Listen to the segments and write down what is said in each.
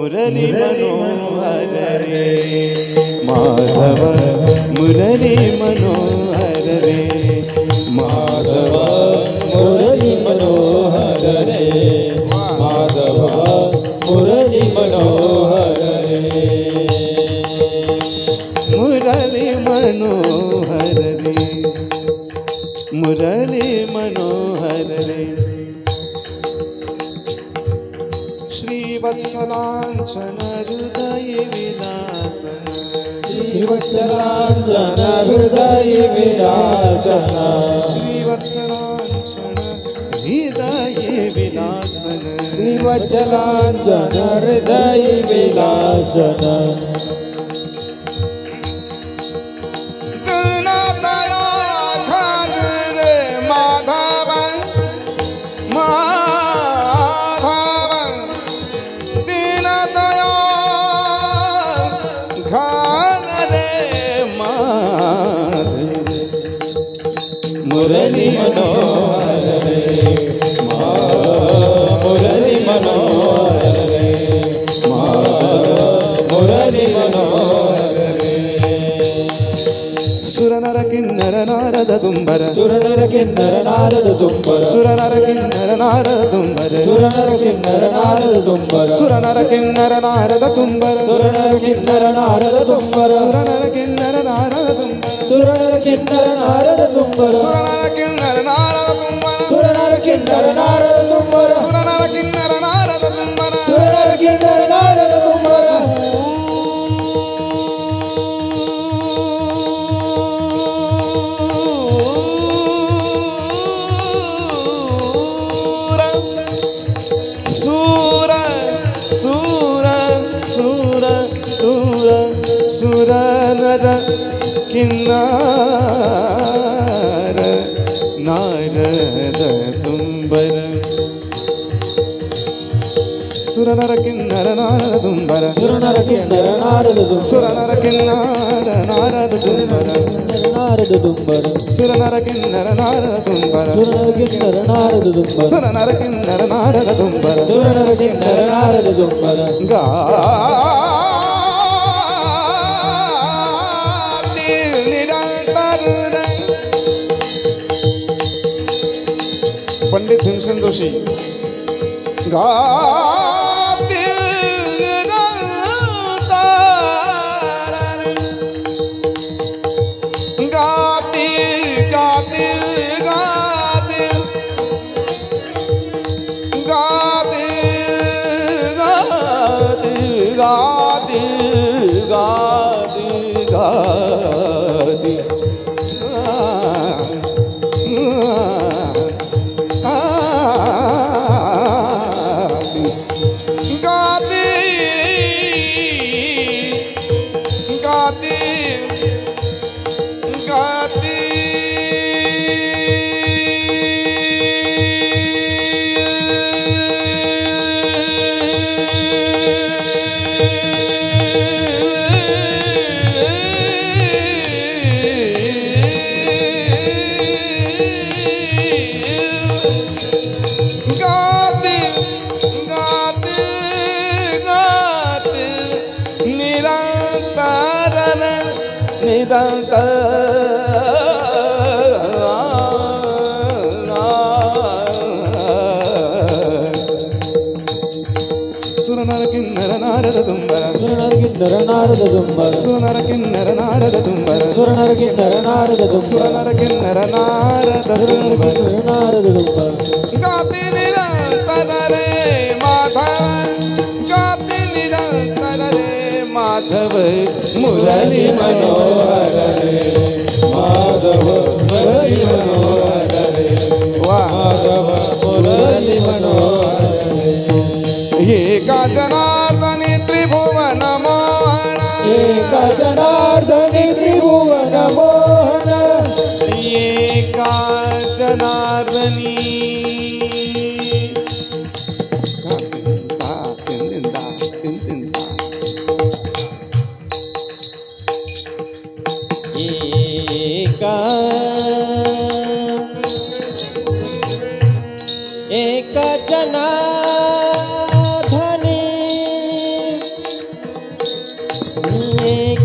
മുരളി മനോഹരേ മാധവ മുരളി മനോഹര श्रीवत्सलाञ्छन हृदय विलासन श्रीवत्सलाञ्जन हृदय विलासन श्रीवत्सलाञ्छन हृदय विलासन श्रीवत्सलाञ्जन हृदय विलासन ಮುರಳಿ ಮನೋಹರೇ ಮಾ ಮುರಳಿ ಮನೋಹರೇ ಮಾ ಮುರಳಿ ಮನೋಹರೇ ಸುರನರ ಕಿನ್ನರ ನಾರದ ದುಂಬರ ಸುರ സുരനരകിന്നര നാരദ തുമ്പ സുരനരകിന്നര നാരദ തുമ്പർ സുരനരകിന്നര നാരദ തുമ്പർ സുരനരകിന്നര നാരദ തുമ്പർ സുരനരകിന്നര നാരദ തുമ്പർ സുരനരകിന്നര നാരദ തുമ്പർ സുരനരകിന്നര നാരദ തുമ്പർ സുരനരകിന്നര നാരദ തുമ്പർ സുരനരകിന്നര നാരദ തുമ്പർ സുരനര കിന്നാര നാരദ തുംബര സുരനരക്കിന്നര നാരദ തുംബര സുരനരക്കിന്നര നാരദ തുംബര സുരനരക്കിന്നാര നാരദ തുംബര നാരദ തുംബര സുരനരക്കിന്നര നാരദ തുംബര സുരനരക്കിന്നര നാരദ തുംബര സുരനരക്കിന്നര നാരദ തുംബര സുരനരക്കിന്നര നാരദ തുംബര ഗാ पंडित भीमसेन जोशी गाती కిన్నర నారద దుంబర సురనర కిన్నర నారద దుంబర సురనర కిన్నర నారద దుంబర సురనర కిన్నర నారద దుంబర నారద దుంబర గాతి నిరంతర రే మాధవ గాతి నిరంతర రే మాధవ మురళి మనోహర రే మాధవ మురళి మనోహర రే మాధవ మురళి మనోహర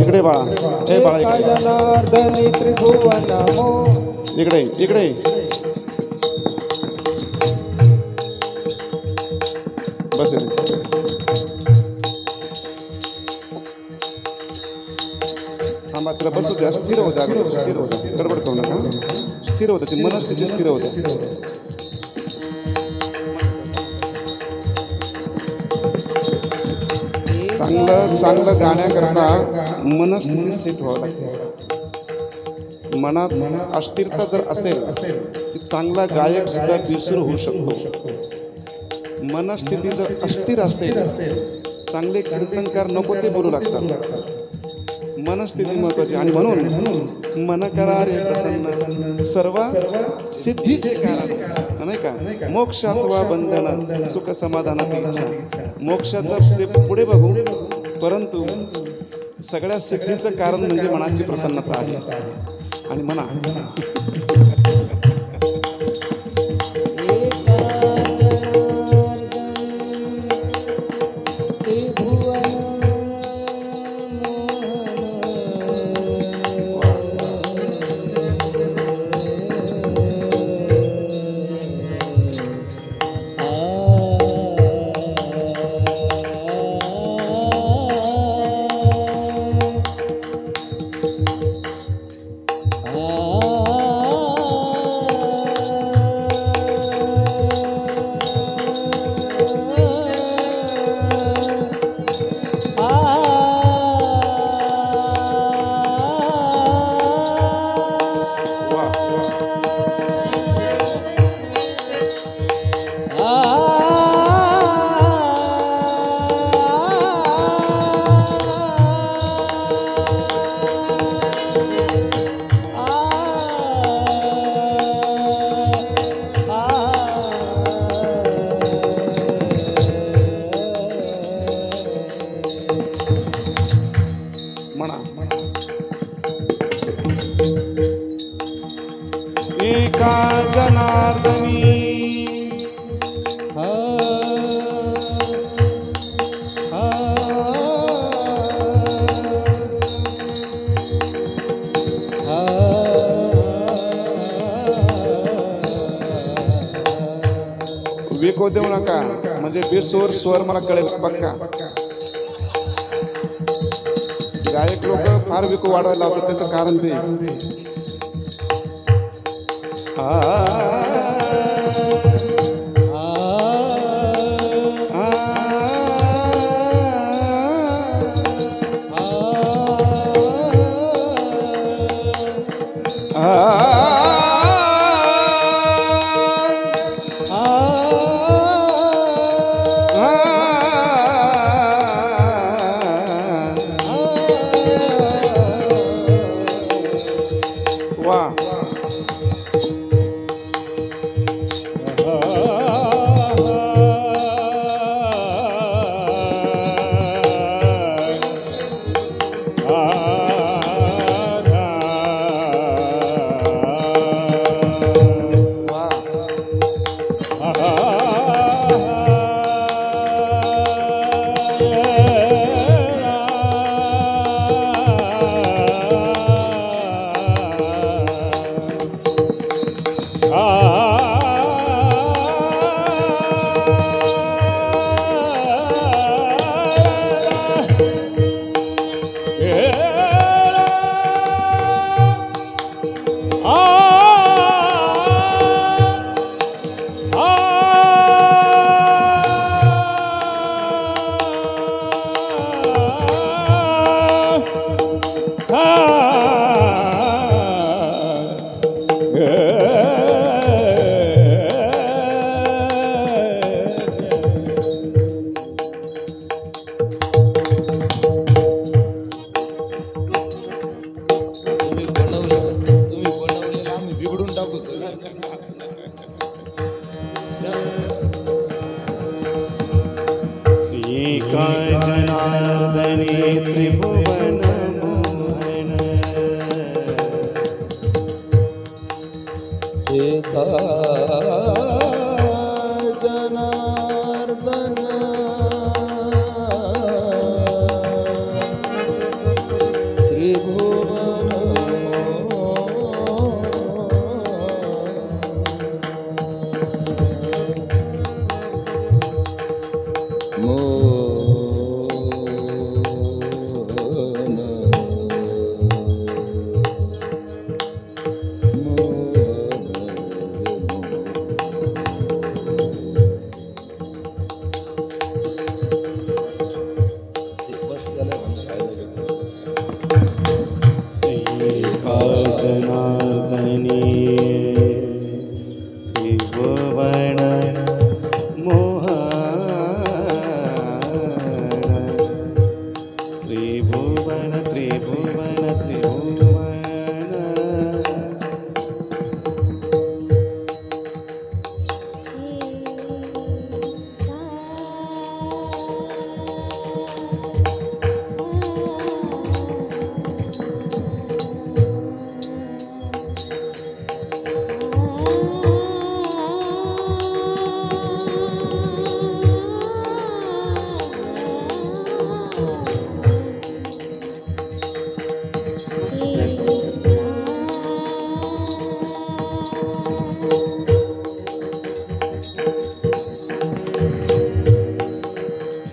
इकडे बाळा हे बाळा इकडे जनार्दनी त्रिभुवन मो इकडे इकडे बस इथे. थांबा तिला बसू द्या स्थिर हो जा स्थिर हो जा गडबड करू नका स्थिर होतं ती मनस्थिती स्थिर होतं चांगलं चांगलं गाण्याकरता मनस्थिती सेट व्हावं. लागते मनात अस्थिरता जर असेल तर चांगला गायक सुद्धा बेसूर होऊ शकतो. मनस्थिती जर अस्थिर असेल चांगले कीर्तनकार नको ते बोलू लागतात. मनस्थिती महत्वाची आणि म्हणून मन करा प्रसन्न सर्व सिद्धीचे कारण नाही का? मोक्षात वा बंधन सुख समाधानात इच्छा. मोक्षाचं ते पुढे बघू. परंतु सगळ्या सिद्धीचं कारण म्हणजे मनाची प्रसन्नता आहे. आणि म्हणा. जनार्दनी। विको देऊ नका म्हणजे बेस्वर स्वर मला कळेल पक्का. गायक लोक फार विको वाढवायला लावतात त्याचं कारण ते. Ah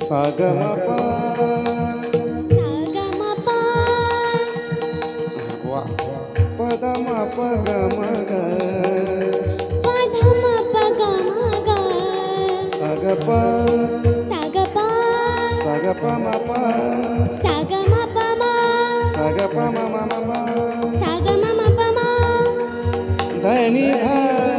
Sagamapa Sagamapa Wah Padama pagamaga Padama pagamaga Sagapa Sagapa Sagapa mapa Sagama pama Sagapa mama mama Sagama mama Dani dhara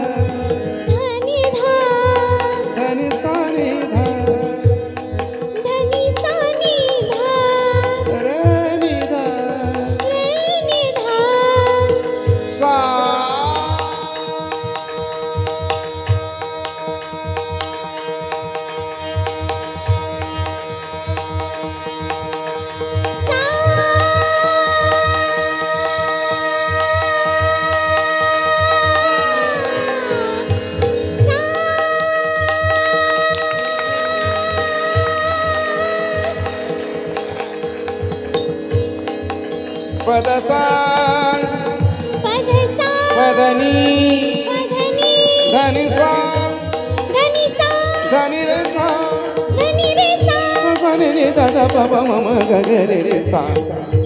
पद सा पदनी। धनि सा धनि रे सा सा सा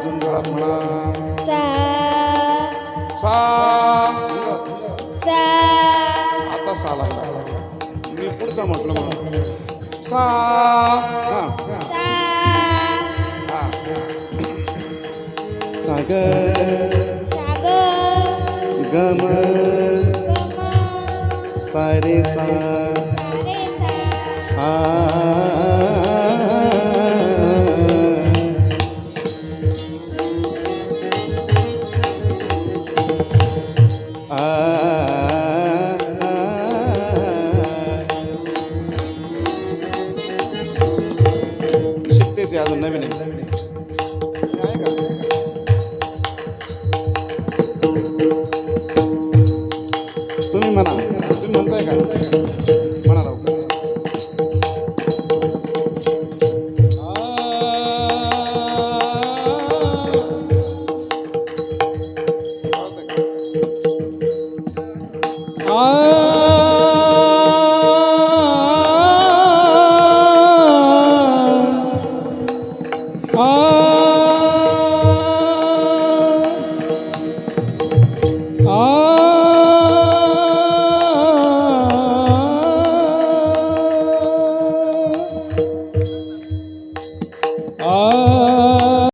अजून जोरात म्हणा सा आता सा लागला. मी पुढचा म्हटलं सा. हा. साग गम. सारे सा.